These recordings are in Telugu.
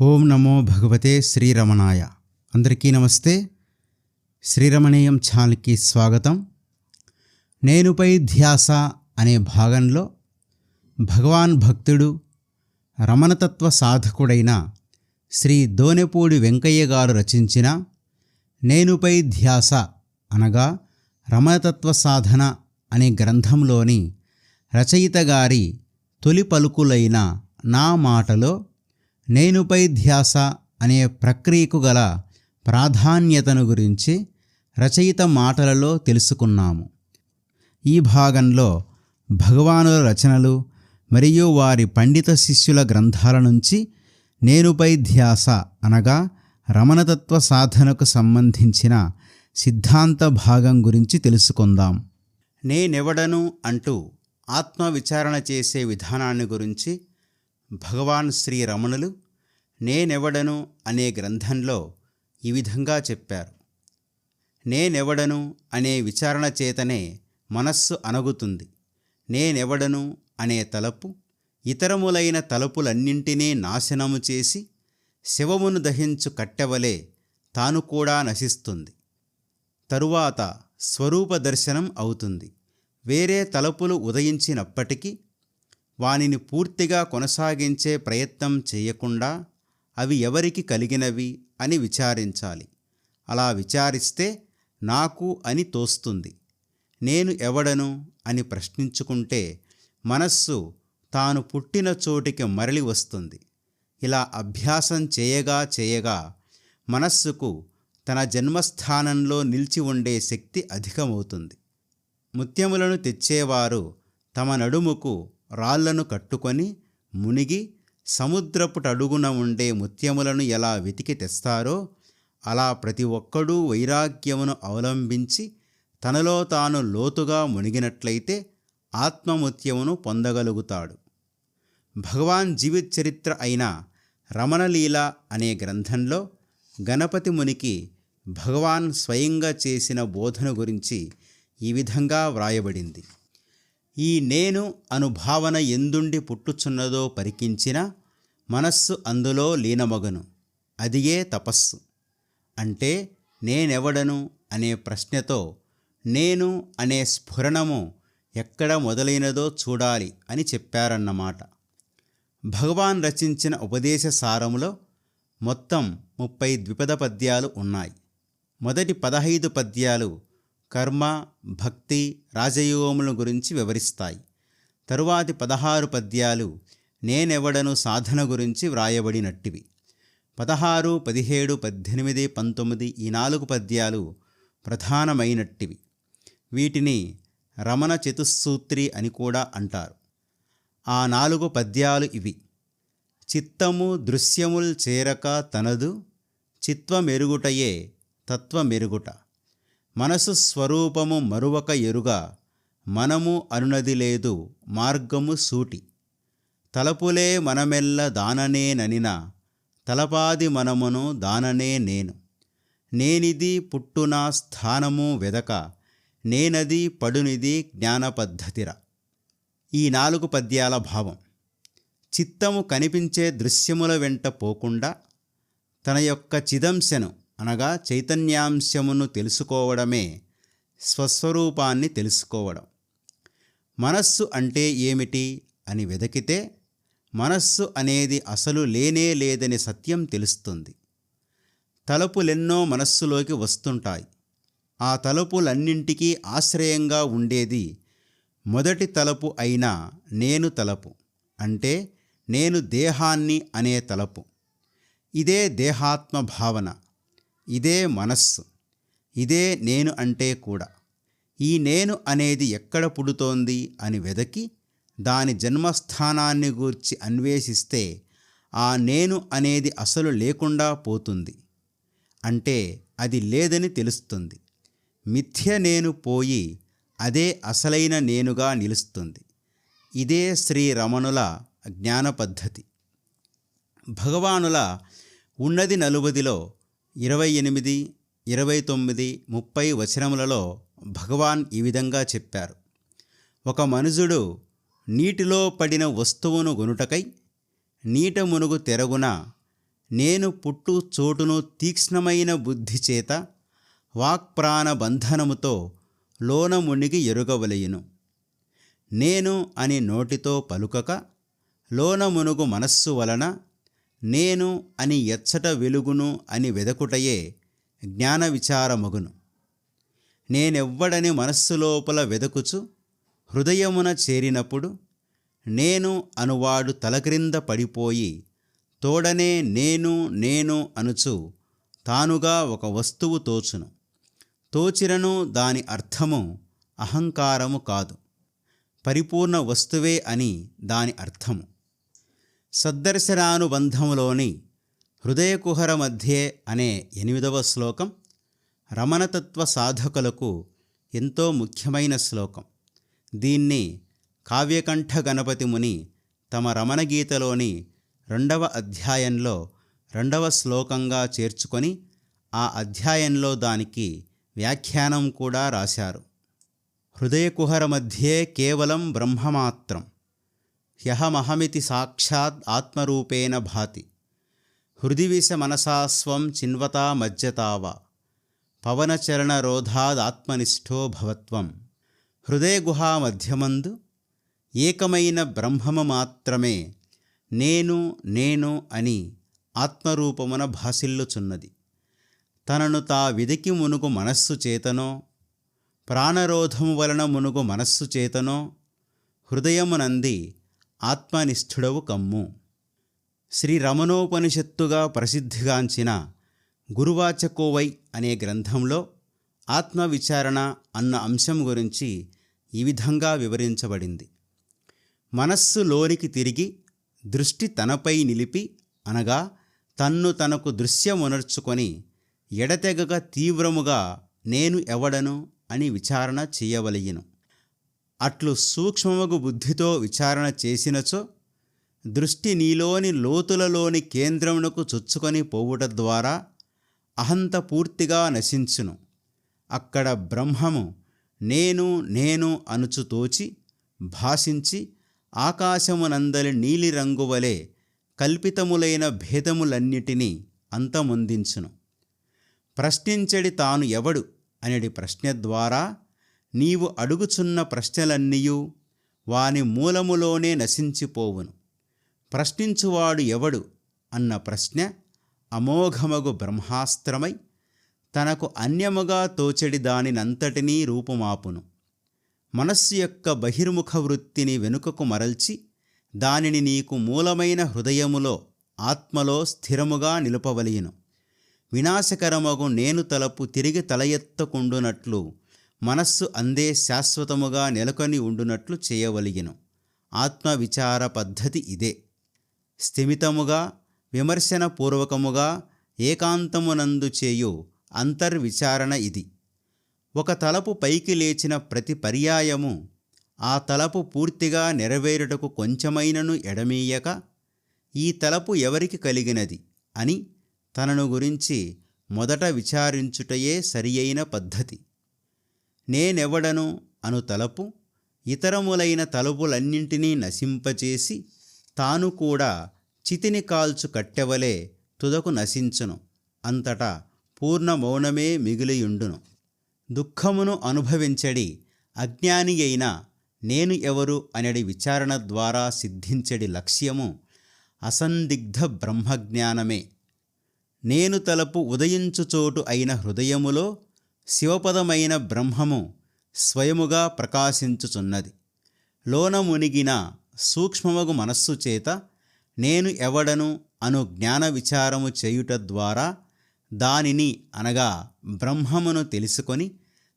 ఓం నమో భగవతే శ్రీరమణాయ. అందరికీ నమస్తే. శ్రీరమణీయం ఛానల్కి స్వాగతం. నేనుపై ధ్యాస అనే భాగంలో భగవాన్ భక్తుడు రమణతత్వ సాధకుడైన శ్రీ దోనెపూడి వెంకయ్య గారు రచించిన నేనుపై ధ్యాస అనగా రమణతత్వ సాధన అనే గ్రంథంలోని రచయిత గారి తొలి పలుకులైన నా మాటలో నేనుపై ధ్యాస అనే ప్రక్రియకు గల ప్రాధాన్యతను గురించి రచయిత మాటలలో తెలుసుకున్నాము. ఈ భాగంలో భగవానుల రచనలు మరియు వారి పండిత శిష్యుల గ్రంథాల నుంచి నేనుపై ధ్యాస అనగా రమణతత్వ సాధనకు సంబంధించిన సిద్ధాంత భాగం గురించి తెలుసుకుందాం. నేనెవడను అంటూ ఆత్మ విచారణ చేసే విధానాన్ని గురించి భగవాన్ శ్రీ రమణులు నేనెవడను అనే గ్రంథంలో ఈ విధంగా చెప్పారు. నేనెవడను అనే విచారణ చేతనే మనస్సు అనగుతుంది నేనెవడను అనే తలపు ఇతరములైన తలుపులన్నింటినీ నాశనము చేసి శివమును దహించు కట్టెవలే తాను కూడా నశిస్తుంది. తరువాత స్వరూప దర్శనం అవుతుంది. వేరే తలుపులు ఉదయించినప్పటికీ వానిని పూర్తిగా కొనసాగించే ప్రయత్నం చేయకుండా అవి ఎవరికి కలిగినవి అని విచారించాలి. అలా విచారిస్తే నాకు అని తోస్తుంది. నేను ఎవడను అని ప్రశ్నించుకుంటే మనస్సు తాను పుట్టిన చోటికి మరలి వస్తుంది. ఇలా అభ్యాసం చేయగా చేయగా మనస్సుకు తన జన్మస్థానంలో నిలిచి ఉండే శక్తి అధికమవుతుంది. ముత్యములను తెచ్చేవారు తమ నడుముకు రాళ్ళను కట్టుకొని మునిగి సముద్రపుటడుగున ఉండే ముత్యములను ఎలా వెతికి తెస్తారో అలా ప్రతి ఒక్కడూ వైరాగ్యమును అవలంబించి తనలో తాను లోతుగా మునిగినట్లయితే ఆత్మముత్యమును పొందగలుగుతాడు. భగవాన్ జీవిత చరిత్ర అయిన రమణలీల అనే గ్రంథంలో గణపతి మునికి భగవాన్ స్వయంగా చేసిన బోధన గురించి ఈ విధంగా వ్రాయబడింది. ఈ నేను అనుభావన ఎందుండి పుట్టుచున్నదో పరికించిన మనస్సు అందులో లీనమగను. అదియే తపస్సు. అంటే నేనెవడను అనే ప్రశ్నతో నేను అనే స్ఫురణము ఎక్కడ మొదలైనదో చూడాలి అని చెప్పారన్నమాట. భగవాన్ రచించిన ఉపదేశ సారములో మొత్తం ముప్పై ద్విపద పద్యాలు ఉన్నాయి. మొదటి పదహైదు పద్యాలు కర్మ భక్తి రాజయోగముల గురించి వివరిస్తాయి. తరువాతి పదహారు పద్యాలు నేనెవడను సాధన గురించి వ్రాయబడినట్టివి. పదహారు పదిహేడు పద్దెనిమిది పంతొమ్మిది ఈ నాలుగు పద్యాలు ప్రధానమైనట్టివి. వీటిని రమణ చతుస్సూత్రి అని కూడా అంటారు. ఆ నాలుగు పద్యాలు ఇవి. చిత్తము దృశ్యముల్ చేరక తనదు చిత్వమెరుగుటయే తత్వమెరుగుట. మనసు స్వరూపము మరువక ఎరుగ మనము అనునది లేదు మార్గము సూటి. తలపులే మనమెల్ల దాననే ననిన తలపాది మనమును దాననే నేను. నేనిది పుట్టున స్థానము వెదక నేనది పడునిది జ్ఞానపద్ధతిర. ఈ నాలుగు పద్యాల భావం. చిత్తము కనిపించే దృశ్యముల వెంట పోకుండా తన యొక్క చిదంశను అనగా చైతన్యాంశమును తెలుసుకోవడమే స్వస్వరూపాన్ని తెలుసుకోవడం. మనస్సు అంటే ఏమిటి అని వెదకితే మనస్సు అనేది అసలు లేనే లేదని సత్యం తెలుస్తుంది. తలుపులెన్నో మనస్సులోకి వస్తుంటాయి. ఆ తలుపులన్నింటికీ ఆశ్రయంగా ఉండేది మొదటి తలుపు అయిన నేను తలపు అంటే నేను దేహాన్ని అనే తలపు. ఇదే దేహాత్మ భావన. ఇదే మనస్సు ఇదే నేను అంటే కూడా. ఈ నేను అనేది ఎక్కడ పుడుతోంది అని వెదకి దాని జన్మస్థానాన్ని గూర్చి అన్వేషిస్తే ఆ నేను అనేది అసలు లేకుండా పోతుంది. అంటే అది లేదని తెలుస్తుంది. మిథ్య నేను పోయి అదే అసలైన నేనుగా నిలుస్తుంది. ఇదే శ్రీ రమణుల జ్ఞాన పద్ధతి. భగవానుల ఉన్నది నలువదిలో ఇరవై ఎనిమిది ఇరవై తొమ్మిది ముప్పై వచనములలో భగవాన్ ఈ విధంగా చెప్పారు. ఒక మనుజుడు నీటిలో పడిన వస్తువును గొనుటకై నీట మునుగు తెరగున నేను పుట్టు చోటును తీక్ష్ణమైన బుద్ధి చేత వాక్ప్రాణ బంధనముతో లోన మునిగి ఎరుగవలయును. నేను అని నోటితో పలుకక లోన మునుగు మనస్సు వలన నేను అని ఎచ్చట వెలుగును అని వెదకుటయే జ్ఞాన విచారమగును నేనెవ్వడని మనస్సులోపల వెదకుచు హృదయమున చేరినప్పుడు నేను అనువాడు తలక్రింద పడిపోయి తోడనే నేను నేను అనుచు తానుగా ఒక వస్తువు తోచును. తోచిరను దాని అర్థము అహంకారము కాదు. పరిపూర్ణ వస్తువే అని దాని అర్థము. సద్దర్శనానుబంధంలోని హృదయకుహర మధ్యే అనే ఎనిమిదవ శ్లోకం రమణతత్వ సాధకులకు ఎంతో ముఖ్యమైన శ్లోకం. దీన్ని కావ్యకంఠ గణపతి ముని తమ రమణగీతలోని రెండవ అధ్యాయంలో రెండవ శ్లోకంగా చేర్చుకొని ఆ అధ్యాయంలో దానికి వ్యాఖ్యానం కూడా రాశారు. హృదయకుహర మధ్యే కేవలం బ్రహ్మమాత్రం. హ్యహమహమితి సాక్షాత్ ఆత్మరూపేణ భాతి. హృదివిష మనసాస్వం చిన్వతా మజ్జతావ. పవనచరణరోధాదాత్మనిష్ఠో భవత్వం. హృదయగుహా మధ్యమందు ఏకమైన బ్రహ్మము మాత్రమే నేను నేను అని ఆత్మరూపమున భాసిల్లుచున్నది. తనను తా విదికి మునుగు మనస్సు చేతనో ప్రాణరోధము వలన మునుగు మనస్సు చేతనో హృదయమునంది ఆత్మనిష్ఠుడవు కమ్ము. శ్రీ రమణోపనిషత్తుగా ప్రసిద్ధిగాంచిన గురువాచకోవై అనే గ్రంథంలో ఆత్మవిచారణ అన్న అంశం గురించి ఈ విధంగా వివరించబడింది. మనస్సు లోనికి తిరిగి దృష్టి తనపై నిలిపి అనగా తన్ను తనకు దృశ్యమునర్చుకొని ఎడతెగక తీవ్రముగా నేను ఎవడను అని విచారణ చేయవలయను. అట్లు సూక్ష్మమగు బుద్ధితో విచారణ చేసినచో దృష్టి నీలోని లోతులలోని కేంద్రమునకు చొచ్చుకొని పోవుట ద్వారా అహంత పూర్తిగా నశించును. అక్కడ బ్రహ్మము నేను నేను అనుచు తోచి భాషించి ఆకాశమునందలి నీలిరంగు వలె కల్పితములైన భేదములన్నిటినీ అంతమొందించును. ప్రశ్నించడి తాను ఎవడు? అనడి ప్రశ్న ద్వారా నీవు అడుగుచున్న ప్రశ్నలన్నీయూ వాని మూలములోనే నశించిపోవును. ప్రశ్నించువాడు ఎవడు? అన్న ప్రశ్న అమోఘమగు బ్రహ్మాస్త్రమై తనకు అన్యముగా తోచెడి దానినంతటినీ రూపుమాపును. మనస్సు యొక్క బహిర్ముఖ వృత్తిని వెనుకకు మరల్చి దానిని నీకు మూలమైన హృదయములో ఆత్మలో స్థిరముగా నిలుపవలయును. వినాశకరమగు నేను తలపు తిరిగి తల ఎత్తకుండునట్లు మనస్సు అందే శాశ్వతముగా నెలకొని ఉండునట్లు చేయవలిగిను ఆత్మవిచార పద్ధతి ఇదే. స్థిమితముగా విమర్శనపూర్వకముగా ఏకాంతమునందు చేయు అంతర్విచారణ ఇది. ఒక తలపు పైకి లేచిన ప్రతి పర్యాయము ఆ తలపు పూర్తిగా నెరవేరుటకు కొంచెమైనను ఎడమీయక ఈ తలపు ఎవరికి కలిగినది అని తనను గురించి మొదట విచారించుటయే సరియైన పద్ధతి. నేనెవడను అను తలపు ఇతరములైన తలుపులన్నింటినీ నశింపచేసి తాను కూడా చితిని కాల్చు కట్టెవలే తుదకు నశించును. అంతటా పూర్ణ మౌనమే మిగిలియుండును. దుఃఖమును అనుభవించడి అజ్ఞాని అయిన నేను ఎవరు అనడి విచారణ ద్వారా సిద్ధించడి లక్ష్యము అసందిగ్ధ బ్రహ్మజ్ఞానమే. నేను తలపు ఉదయించుచోటు అయిన హృదయములో శివపదమైన బ్రహ్మము స్వయముగా ప్రకాశించుచున్నది. లోన మునిగిన సూక్ష్మమగు మనస్సు చేత నేను ఎవడను అను జ్ఞాన విచారము చేయుట ద్వారా దానిని అనగా బ్రహ్మమును తెలుసుకొని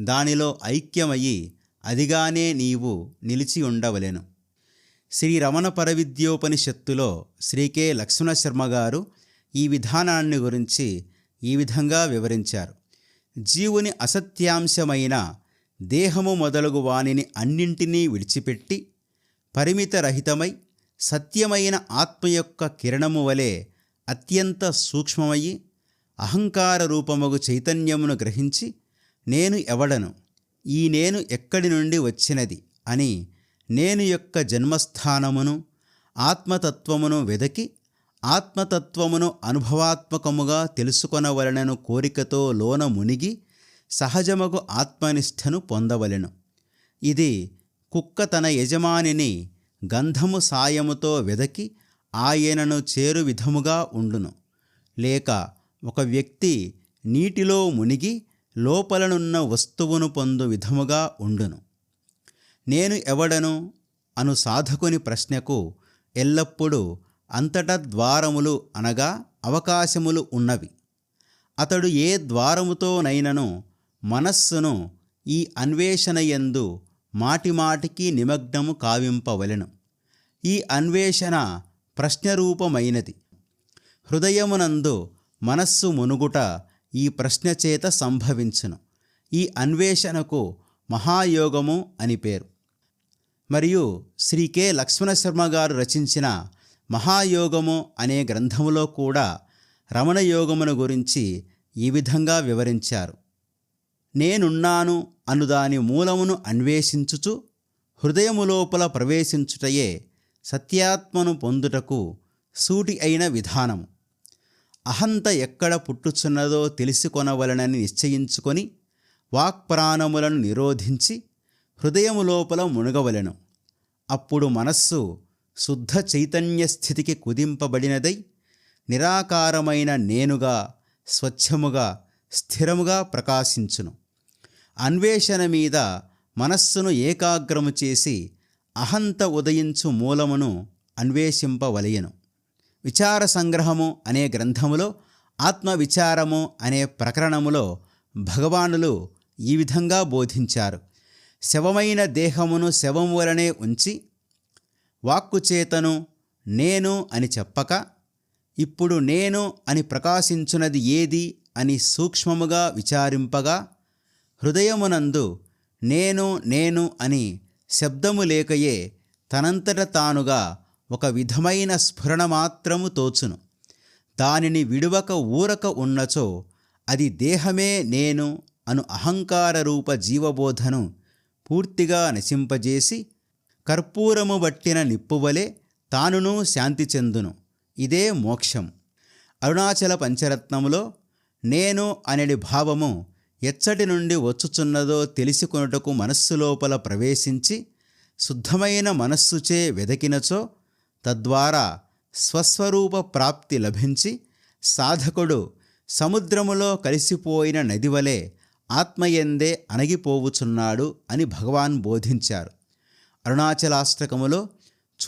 దానిలో ఐక్యమయ్యి అదిగానే నీవు నిలిచి ఉండవలెను. శ్రీ రమణ పరవిద్యోపనిషత్తులో శ్రీకే లక్ష్మణ శర్మ గారు ఈ విధానాన్ని గురించి ఈ విధంగా వివరించారు. జీవుని అసత్యాంశమైన దేహము మొదలగు వానిని అన్నింటినీ విడిచిపెట్టి పరిమితరహితమై సత్యమైన ఆత్మ యొక్క కిరణము వలె అత్యంత సూక్ష్మమయ్యి అహంకార రూపముగు చైతన్యమును గ్రహించి నేను ఎవడను? ఈ నేను ఎక్కడి నుండి వచ్చినది? అని నేను యొక్క జన్మస్థానమును ఆత్మతత్వమును వెదకి ఆత్మతత్వమును అనుభవాత్మకముగా తెలుసుకొనవలనను కోరికతో లోన మునిగి సహజమగు ఆత్మనిష్టను పొందవలెను. ఇది కుక్క తన యజమానిని గంధము సాయముతో వెదకి ఆయనను చేరు విధముగా ఉండును. లేక ఒక వ్యక్తి నీటిలో మునిగి లోపలనున్న వస్తువును పొందు విధముగా ఉండును. నేను ఎవడను? అను సాధకుని ప్రశ్నకు ఎల్లప్పుడూ అంతటా ద్వారములు అనగా అవకాశములు ఉన్నవి. అతడు ఏ ద్వారముతోనైనను మనస్సును ఈ అన్వేషణయందు మాటిమాటికి నిమగ్నము కావింపవలెను. ఈ అన్వేషణ ప్రశ్నరూపమైనది. హృదయమునందు మనస్సు మునుగుట ఈ ప్రశ్న చేత సంభవించును. ఈ అన్వేషణకు మహాయోగము అని పేరు. మరియు శ్రీ కె లక్ష్మణశర్మ గారు రచించిన మహాయోగము అనే గ్రంథములో కూడా రమణయోగమును గురించి ఈ విధంగా వివరించారు. నేనున్నాను అనుదాని మూలమును అన్వేషించుచు హృదయములోపల ప్రవేశించుటయే సత్యాత్మను పొందుటకు సూటి అయిన విధానము. అహంత ఎక్కడ పుట్టుచున్నదో తెలుసుకొనవలనని నిశ్చయించుకొని వాక్ప్రాణములను నిరోధించి హృదయము లోపల అప్పుడు మనస్సు శుద్ధ చైతన్య స్థితికి కుదింపబడినదై నిరాకారమైన నేనుగా స్వచ్ఛముగా స్థిరముగా ప్రకాశించును. అన్వేషణ మీద మనస్సును ఏకాగ్రము చేసి అహంత ఉదయించు మూలమును అన్వేషింపవలయను. విచార సంగ్రహము అనే గ్రంథములో ఆత్మవిచారము అనే ప్రకరణములో భగవానులు ఈ విధంగా బోధించారు. శవమైన దేహమును శవం వలనే ఉంచి వాక్కుచేతను నేను అని చెప్పక ఇప్పుడు నేను అని ప్రకాశించున్నది ఏది అని సూక్ష్మముగా విచారింపగా హృదయమునందు నేను నేను అని శబ్దము లేకయే తనంతట తానుగా ఒక విధమైన స్ఫురణ మాత్రము తోచును. దానిని విడువక ఊరక ఉన్నచో అది దేహమే నేను అను అహంకార రూప జీవబోధను పూర్తిగా నశింపజేసి కర్పూరము బట్టిన నిప్పువలే తానును శాంతి చెందును. ఇదే మోక్షం. అరుణాచల పంచరత్నములో నేను అనేది భావము ఎచ్చటి నుండి వచ్చుచున్నదో తెలిసికొనుటకు మనస్సు లోపల ప్రవేశించి శుద్ధమైన మనస్సుచే వెదకినచో తద్వారా స్వస్వరూప ప్రాప్తి లభించి సాధకుడు సముద్రములో కలిసిపోయిన నదివలే ఆత్మయందే అణగిపోవుచున్నాడు అని భగవాన్ బోధించారు. అరుణాచలాష్టకములో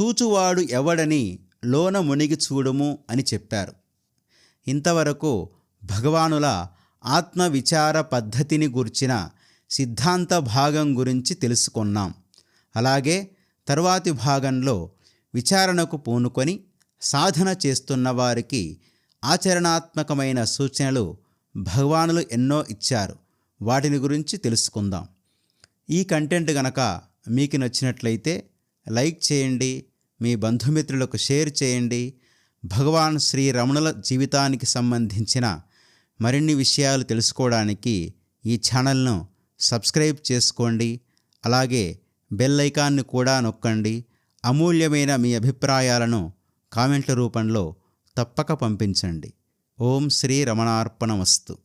చూచువాడు ఎవడని లోన మునిగి చూడుము అని చెప్పారు. ఇంతవరకు భగవానుల ఆత్మవిచార పద్ధతిని గుర్చిన సిద్ధాంత భాగం గురించి తెలుసుకున్నాం. అలాగే తరువాతి భాగంలో విచారణకు పూనుకొని సాధన చేస్తున్న వారికి ఆచరణాత్మకమైన సూచనలు భగవానులు ఎన్నో ఇచ్చారు. వాటిని గురించి తెలుసుకుందాం. ఈ కంటెంట్ గనక మీకు నచ్చినట్లయితే లైక్ చేయండి మీ బంధుమిత్రులకు షేర్ చేయండి. భగవాన్ శ్రీ రమణుల జీవితానికి సంబంధించిన మరిన్ని విషయాలు తెలుసుకోవడానికి ఈ ఛానల్ను సబ్స్క్రైబ్ చేసుకోండి. అలాగే బెల్ ఐకాన్ని కూడా నొక్కండి. అమూల్యమైన మీ అభిప్రాయాలను కామెంట్ల రూపంలో తప్పక పంపించండి. ఓం శ్రీ రమణార్పణమస్తు.